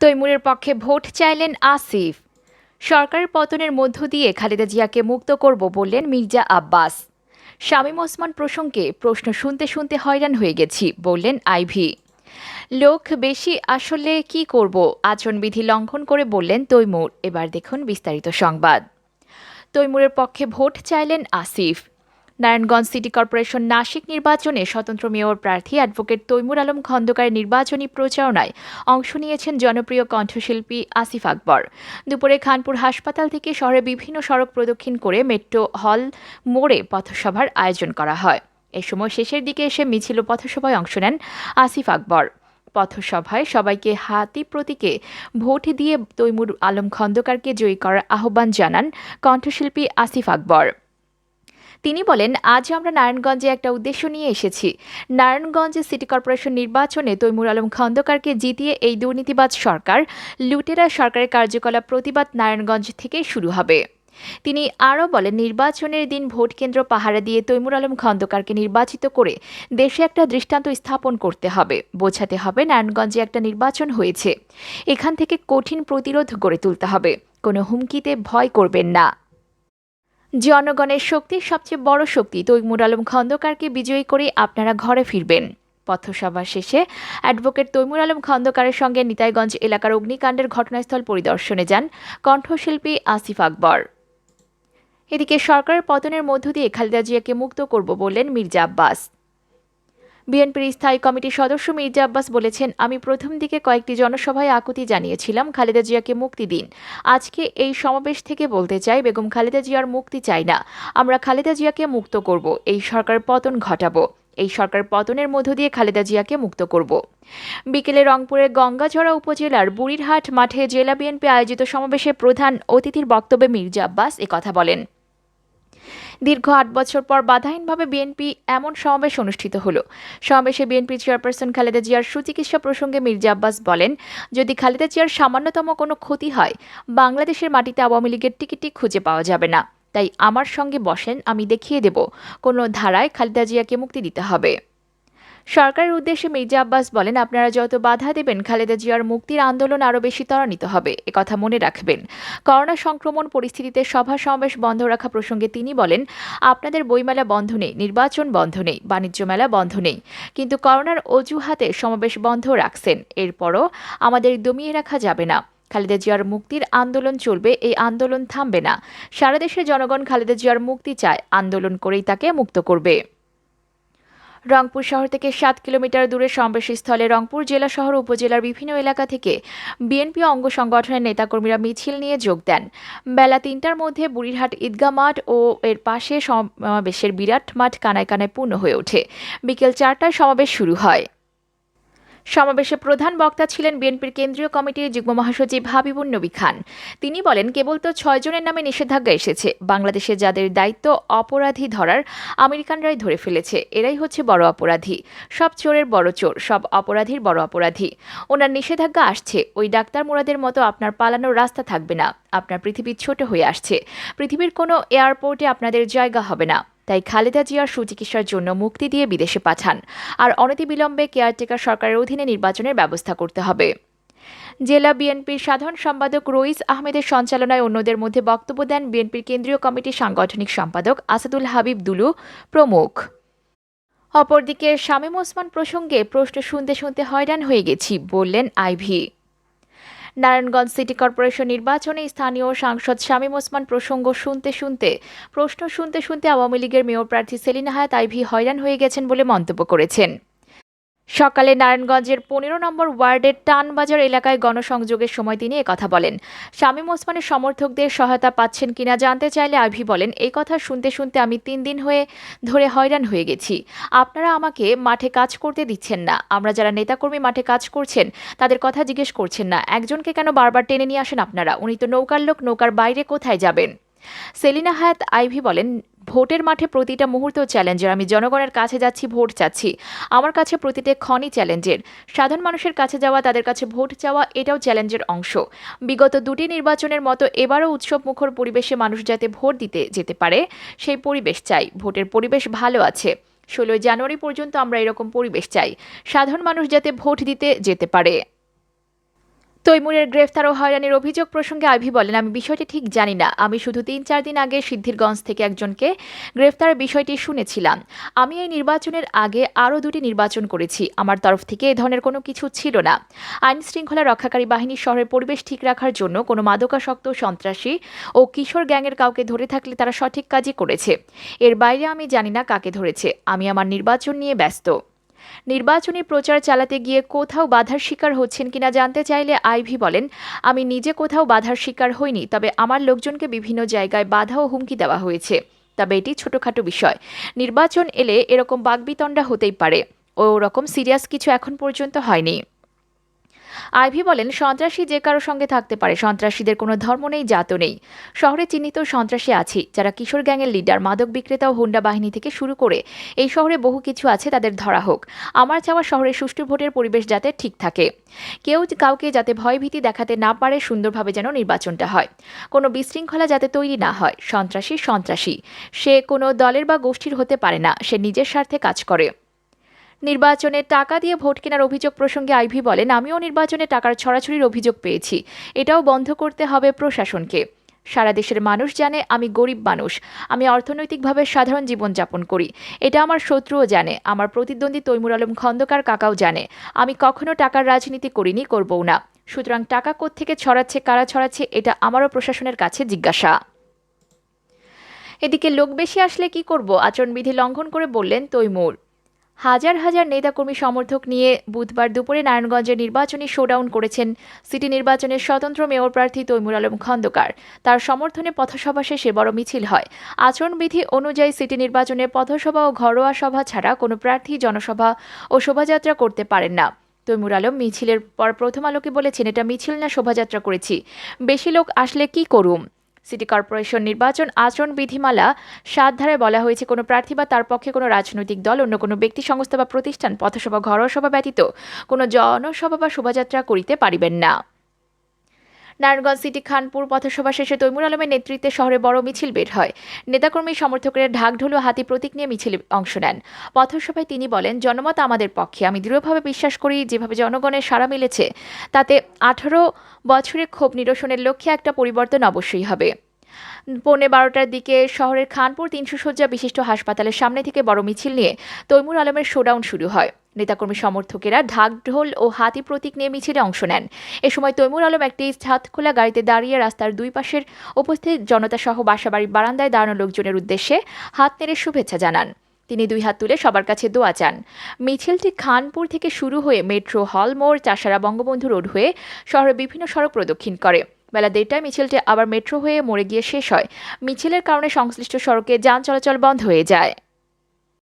তৈমুরের পক্ষে ভোট চাইলেন আসিফ। সরকারের পতনের মধ্য দিয়ে খালেদা জিয়াকে মুক্ত করব বললেন মির্জা আব্বাস। শামীম ওসমান প্রসঙ্গে প্রশ্ন শুনতে শুনতে হয়রান হয়ে গেছি, বললেন আইভি। লোক বেশি আসলে কি করব? আচরণবিধি লঙ্ঘন করে বললেন তৈমুর। এবার দেখুন বিস্তারিত সংবাদ। তৈমুরের পক্ষে ভোট চাইলেন আসিফ। নারায়ণগঞ্জ সিটি কর্পোরেশন নাসিক নির্বাচনে স্বতন্ত্র মেয়র প্রার্থী অ্যাডভোকেট তৈমুর আলম খন্দকারের নির্বাচনী প্রচারণায় অংশ নিয়েছেন জনপ্রিয় কণ্ঠশিল্পী আসিফ আকবর। দুপুরে খানপুর হাসপাতাল থেকে শহরে বিভিন্ন সড়ক প্রদক্ষিণ করে মেট্রো হল মোড়ে পথসভার আয়োজন করা হয়। এ সময় শেষের দিকে এসে মিছিল পথসভায় অংশ নেন আসিফ আকবর। পথসভায় সবাইকে হাতি প্রতীকে ভোট দিয়ে তৈমুর আলম খন্দকারকে জয়ী করার আহ্বান জানান কণ্ঠশিল্পী আসিফ আকবর। তিনি বলেন, আজ আমরা নারায়ণগঞ্জে একটা উদ্দেশ্য নিয়ে এসেছি। নারায়ণগঞ্জে সিটি কর্পোরেশন নির্বাচনে তৈমুর আলম খন্দকারকে জিতিয়ে এই দুর্নীতিবাজ সরকার, লুটেরা সরকারের কার্যকলাপ প্রতিবাদ নারায়ণগঞ্জ থেকে শুরু হবে। তিনি আরও বলেন, নির্বাচনের দিন ভোট কেন্দ্র পাহারা দিয়ে তৈমুর আলম খন্দকারকে নির্বাচিত করে দেশে একটা দৃষ্টান্ত স্থাপন করতে হবে। বোঝাতে হবে নারায়ণগঞ্জে একটা নির্বাচন হয়েছে। এখান থেকে কঠিন প্রতিরোধ গড়ে তুলতে হবে। কোনো হুমকিতে ভয় করবেন না। জনগণের শক্তি সবচেয়ে বড় শক্তি। তৈমুর আলম খন্দকারকে বিজয়ী করে আপনারা ঘরে ফিরবেন। পথসভা শেষে অ্যাডভোকেট তৈমুর আলম খন্দকারের সঙ্গে নিতাইগঞ্জ এলাকার অগ্নিকাণ্ডের ঘটনাস্থল পরিদর্শনে যান কণ্ঠশিল্পী আসিফ আকবর। এদিকে সরকারের পতনের মধ্য দিয়ে খালেদা জিয়াকে মুক্ত করব বললেন মির্জা আব্বাস। বিএনপির স্থায়ী কমিটির সদস্য মির্জা আব্বাস বলেছেন, আমি প্রথম দিকে কয়েকটি জনসভায় আকুতি জানিয়েছিলাম, খালেদা জিয়াকে মুক্তি দিন। আজকে এই সমাবেশ থেকে বলতে চাই, বেগম খালেদা জিয়ার মুক্তি চাই না। আমরা খালেদা জিয়াকে মুক্ত করব, এই সরকার পতন ঘটাবো। এই সরকার পতনের মধ্য দিয়ে খালেদা জিয়াকে মুক্ত করব। বিকেলে রংপুরের গঙ্গাঝড়া উপজেলার বুড়িরহাট মাঠে জেলা বিএনপি আয়োজিত সমাবেশে প্রধান অতিথির বক্তব্যে মির্জা আব্বাস একথা বলেন। দীর্ঘ আট বছর পর বাধাহীনভাবে বিএনপি এমন সমাবেশ অনুষ্ঠিত হল। সমাবেশে বিএনপি চেয়ারপারসন খালেদা জিয়ার সুচিকিৎসা প্রসঙ্গে মির্জা আব্বাস বলেন, যদি খালেদা জিয়ার সামান্যতম কোনো ক্ষতি হয়, বাংলাদেশের মাটিতে আওয়ামী লীগের টিকিটটি খুঁজে পাওয়া যাবে না। তাই আমার সঙ্গে বসেন, আমি দেখিয়ে দেব। কোনো ধারায় খালেদা জিয়াকে মুক্তি দিতে হবে। সরকারের উদ্দেশ্যে মির্জা আব্বাস বলেন, আপনারা যত বাধা দেবেন, খালেদা জিয়ার মুক্তির আন্দোলন আরও বেশি ত্বরান্বিত হবে। একথা মনে রাখবেন। করোনা সংক্রমণ পরিস্থিতিতে সভা সমাবেশ বন্ধ রাখা প্রসঙ্গে তিনি বলেন, আপনাদের বইমেলা বন্ধ নেই, নির্বাচন বন্ধ নেই, বাণিজ্য মেলা বন্ধ নেই। কিন্তু করোনার অজুহাতে সমাবেশ বন্ধ রাখছেন। এরপরও আমাদের দমিয়ে রাখা যাবে না। খালেদা জিয়ার মুক্তির আন্দোলন চলবে, এই আন্দোলন থামবে না। সারা দেশের জনগণ খালেদা জিয়ার মুক্তি চায়, আন্দোলন করেই তাকে মুক্ত করবে। রংপুর শহর থেকে সাত কিলোমিটার দূরে সমাবেশস্থলে রংপুর জেলা শহর উপজেলার বিভিন্ন এলাকা থেকে বিএনপি অঙ্গ সংগঠনের নেতাকর্মীরা মিছিল নিয়ে যোগ দেন। বেলা তিনটার মধ্যে বুড়িরহাট ঈদগা মাঠ ও এর পাশে সমাবেশের বিরাট মাঠ কানায় কানায় পূর্ণ হয়ে ওঠে। বিকেল চারটায় সমাবেশ শুরু হয়। সমাবেশে প্রধান বক্তা ছিলেন বিএনপির কেন্দ্রীয় কমিটির যুগ্ম মহাসচিব হাবিবুন নবী খান। তিনি বলেন, কেবল তো ছয়জনের নামে নিষেধাজ্ঞা এসেছে, বাংলাদেশে যাদের দায়িত্ব অপরাধী ধরার আমেরিকানরাই ধরে ফেলেছে, এরাই হচ্ছে বড় অপরাধী। সব চোরের বড় চোর, সব অপরাধীর বড় অপরাধী। ওনার নিষেধাজ্ঞা আসছে, ওই ডাক্তার মুরাদের মতো আপনার পালানোর রাস্তা থাকবে না, আপনার পৃথিবী ছোট হয়ে আসছে, পৃথিবীর কোনো এয়ারপোর্টে আপনাদের জায়গা হবে না। তাই খালেদা জিয়ার সুচিকিৎসার জন্য মুক্তি দিয়ে বিদেশে পাঠান। আর অনতিবিলম্বে কেয়ারটেকার সরকারের অধীনে নির্বাচনের ব্যবস্থা করতে হবে। জেলা বিএনপির সাধারণ সম্পাদক রইস আহমেদের সঞ্চালনায় অন্যদের মধ্যে বক্তব্য দেন বিএনপির কেন্দ্রীয় কমিটির সাংগঠনিক সম্পাদক আসাদুল হাবিব দুলু, প্রমুখ। অপরদিকে শামীম ওসমান প্রসঙ্গে প্রশ্ন শুনতে শুনতে হয়রান হয়ে গেছি, বললেন আইভি। নারায়ণগঞ্জ সিটি কর্পোরেশন নির্বাচনে স্থানীয় সাংসদ শামীম ওসমান প্রসঙ্গ শুনতে শুনতে, প্রশ্ন শুনতে শুনতে আওয়ামী লীগের মেয়র প্রার্থী সেলিনা হায়াত আইভি হয়রান হয়ে গেছেন বলে মন্তব্য করেছেন। সকালে নারায়ণগঞ্জের পনেরো নম্বর ওয়ার্ডের টানবাজার এলাকায় গণসংযোগের সময় তিনি একথা বলেন। শামীম ওসমানের সমর্থকদের সহায়তা পাচ্ছেন কিনা জানতে চাইলে আভি বলেন, এই কথা শুনতে শুনতে আমি তিন দিন হয়ে ধরে হয়রান হয়ে গেছি। আপনারা আমাকে মাঠে কাজ করতে দিচ্ছেন না। আমরা যারা নেতাকর্মী মাঠে কাজ করছেন, তাদের কথা জিজ্ঞেস করছেন না। একজনকে কেন বারবার টেনে নিয়ে আসেন আপনারা? উনি তো নৌকার লোক, নৌকার বাইরে কোথায় যাবেন? সেলিনা হায়াত আইভি বলেন ভোটের মাঠে প্রতিটা মুহূর্ত চ্যালেঞ্জের আমি জনগণের কাছে যাচ্ছি, ভোট চাচ্ছি। আমার কাছে প্রতিটা ক্ষণই চ্যালেঞ্জের সাধারণ মানুষের কাছে যাওয়া, তাদের কাছে ভোট চাওয়া, এটাও চ্যালেঞ্জের অংশ। বিগত দুটি নির্বাচনের মতো এবারও উৎসব মুখর পরিবেশে মানুষ যাতে ভোট দিতে যেতে পারে, সেই পরিবেশ চাই। ভোটের পরিবেশ ভালো আছে। ষোলোই জানুয়ারি পর্যন্ত আমরা এরকম পরিবেশ চাই। সাধারণ মানুষ যাতে ভোট দিতে যেতে পারে। তৈমুরের গ্রেফতার ও হয়রানির অভিযোগ প্রসঙ্গে আইভি বলেন, আমি বিষয়টি ঠিক জানি না। আমি শুধু তিন চার দিন আগে সিদ্ধিরগঞ্জ থেকে একজনকে গ্রেফতারের বিষয়টি শুনেছিলাম। আমি এই নির্বাচনের আগে আরও দুটি নির্বাচন করেছি। আমার তরফ থেকে এ ধরনের কোনো কিছু ছিল না। আইন শৃঙ্খলা রক্ষাকারী বাহিনী শহরের পরিবেশ ঠিক রাখার জন্য কোনো মাদকাসক্ত সন্ত্রাসী ও কিশোর গ্যাংয়ের কাউকে ধরে থাকলে তারা সঠিক কাজই করেছে। এর বাইরে আমি জানি না কাকে ধরেছে। আমি আমার নির্বাচন নিয়ে ব্যস্ত। নির্বাচনী প্রচার চালাতে গিয়ে কোথাও বাধার শিকার হচ্ছেন কিনা জানতে চাইলে আইভি বলেন, আমি নিজে কোথাও বাধার শিকার হইনি, তবে আমার লোকজনকে বিভিন্ন জায়গায় বাধা ও হুমকি দেওয়া হয়েছে। তবে এটি ছোটখাটো বিষয়। নির্বাচন এলে এরকম বাগবিতণ্ডা হতেই পারে। ওরকম রকম সিরিয়াস কিছু এখন পর্যন্ত হয়নি। আইভি বলেন, সন্ত্রাসী যে কারও সঙ্গে থাকতে পারে, সন্ত্রাসীদের কোনো ধর্ম নেই, জাতও নেই। শহরে চিহ্নিত সন্ত্রাসী আছে, যারা কিশোর গ্যাংয়ের লিডার, মাদক বিক্রেতা ও হুন্ডা বাহিনী থেকে শুরু করে এই শহরে বহু কিছু আছে তাদের ধরা হোক। আমার চাওয়া শহরে সুষ্ঠু ভোটের পরিবেশ যাতে ঠিক থাকে। কেউ কাউকে যাতে ভয়ভীতি দেখাতে না পারে, সুন্দরভাবে যেন নির্বাচনটা হয়। কোনো বিশৃঙ্খলা যাতে তৈরি না হয়, সন্ত্রাসী সন্ত্রাসী। সে কোনো দলের বা গোষ্ঠীর হতে পারে না, সে নিজের স্বার্থে কাজ করে। নির্বাচনে টাকা দিয়ে ভোট কেনার অভিযোগ প্রসঙ্গে আইভি বলেন, আমিও নির্বাচনে টাকার ছড়াছড়ির অভিযোগ পেয়েছি। এটাও বন্ধ করতে হবে প্রশাসনকে। সারা দেশের মানুষ জানে আমি গরিব মানুষ। আমি অর্থনৈতিকভাবে সাধারণ জীবনযাপন করি। এটা আমার শত্রুও জানে। আমার প্রতিদ্বন্দ্বী তৈমুর আলম খন্দকার কাকাও জানে। আমি কখনো টাকার রাজনীতি করিনি, করবও না। সুতরাং টাকা কোত্থেকে ছড়াচ্ছে, কারা ছড়াচ্ছে, এটা আমারও প্রশাসনের কাছে জিজ্ঞাসা। এদিকে লোক বেশি আসলে কি করব? আচরণবিধি লঙ্ঘন করে বললেন তৈমুর। হাজার হাজার নেতাকর্মী সমর্থক নিয়ে বুধবার দুপুরে নারায়ণগঞ্জে নির্বাচনী শোডাউন করেছেন সিটি নির্বাচনের স্বতন্ত্র মেয়র প্রার্থী তৈমুর আলম খন্দকার। তার সমর্থনে পথসভা শেষে বড় মিছিল হয়। আচরণবিধি অনুযায়ী সিটি নির্বাচনে পথসভা ও ঘরোয়া সভা ছাড়া কোনো প্রার্থী, জনসভা ও শোভাযাত্রা করতে পারেন না। তৈমুর আলম মিছিলের পর প্রথম আলোকে বলেছেন, এটা মিছিল না, শোভাযাত্রা করেছি। বেশি লোক আসলে কি করুম? সিটি কর্পোরেশন নির্বাচন আচরণ বিধিমালা সাত ধারায় বলা হয়েছে, কোনো প্রার্থী বা তার পক্ষে কোনো রাজনৈতিক দল, অন্য কোনো ব্যক্তি, সংস্থা বা প্রতিষ্ঠান, পথসভা ঘরোয়া সভা ব্যতীত কোনো জনসভা বা শোভাযাত্রা করিতে পারিবেন না। নারায়ণগঞ্জ সিটি খানপুর পথসভা শেষে তৈমুর আলমের নেতৃত্বে শহরে বড় মিছিল বের হয়। নেতাকর্মী সমর্থকেরা ঢাকঢোল ও হাতি প্রতীক নিয়ে মিছিলে অংশ নেন। পথসভায় তিনি বলেন, জনমত আমাদের পক্ষে। আমি দৃঢ়ভাবে বিশ্বাস করি, যেভাবে জনগণের সাড়া মিলেছে, তাতে আঠারো বছরের ক্ষোভ নিরসনের লক্ষ্যে একটা পরিবর্তন অবশ্যই হবে। পৌনে বারোটার দিকে শহরের খানপুর তিনশো শয্যা বিশিষ্ট হাসপাতালের সামনে থেকে বড় মিছিল নিয়ে তৈমুর আলমের শোডাউন শুরু হয়। নেতাকর্মী সমর্থকেরা ঢাক ঢোল ও হাতি প্রতীক নিয়ে মিছিলে অংশ নেন। এ সময় তৈমুর আলম একটি ছাদ খোলা গাড়িতে দাঁড়িয়ে রাস্তার দুই পাশের উপস্থিত জনতা সহ বাসাবাড়ির বারান্দায় দাঁড়ানো লোকজনের উদ্দেশ্যে হাত নেড়ে শুভেচ্ছা জানান। তিনি দুই হাত তুলে সবার কাছে দোয়া চান। মিছিলটি খানপুর থেকে শুরু হয়ে মেট্রো হল, মোড়, চাষারা বঙ্গবন্ধু রোড হয়ে শহরের বিভিন্ন সড়ক প্রদক্ষিণ করে। বেলা দেড়টায় মিছিলটি আবার মেট্রো হয়ে মোড়ে গিয়ে শেষ হয়। মিছিলের কারণে সংশ্লিষ্ট সড়কে যান চলাচল বন্ধ হয়ে যায়।